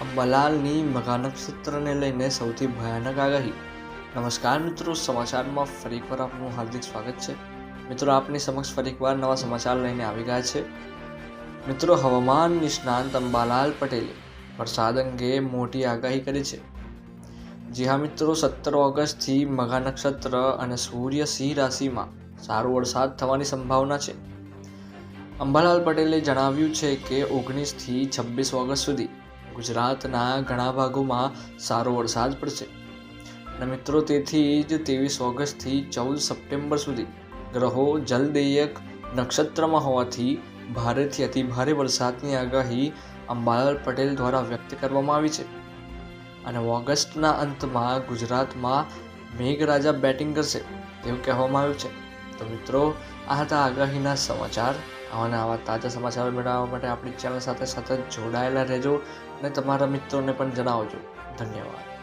અંબાલાલની મઘા નક્ષત્રને લઈને સૌથી ભયાનક આગાહી નમસ્કાર મિત્રો સમાચારમાં ફરી એકવાર આપનું હાર્દિક સ્વાગત છે. મિત્રો, આપની સમક્ષ ફરી એકવાર નવા સમાચાર લઈને આવી ગયા છે. મિત્રો, હવામાન નિષ્ણાંત અંબાલાલ પટેલે વરસાદ અંગે મોટી આગાહી કરી છે. જી હા મિત્રો, સત્તર ઓગસ્ટથી મઘા નક્ષત્ર અને સૂર્ય સિંહ રાશિમાં સારો વરસાદ થવાની સંભાવના છે. અંબાલાલ પટેલે જણાવ્યું છે કે ઓગણીસથી છવ્વીસ ઓગસ્ટ સુધી ગુજરાતના ઘણા ભાગોમાં સારો વરસાદ પડશે. અને મિત્રો, તેથી જ ત્રેવીસ ઓગસ્ટથી ચૌદ સપ્ટેમ્બર સુધી ગ્રહો જલદેયક નક્ષત્રમાં હોવાથી ભારેથી અતિ ભારે વરસાદની આગાહી અંબાલાલ પટેલ દ્વારા વ્યક્ત કરવામાં આવી છે. અને ઓગસ્ટના અંતમાં ગુજરાતમાં મેઘરાજા બેટિંગ કરશે, તેવું કહેવામાં આવ્યું છે. તો મિત્રો, આ હતા આગાહીના સમાચાર. આવાના આવા તાજા સમાચારો મેળવવા માટે આપણી ચેનલ સાથે સતત જોડાયેલા રહેજો અને તમારા મિત્રોને પણ જણાવજો. ધન્યવાદ.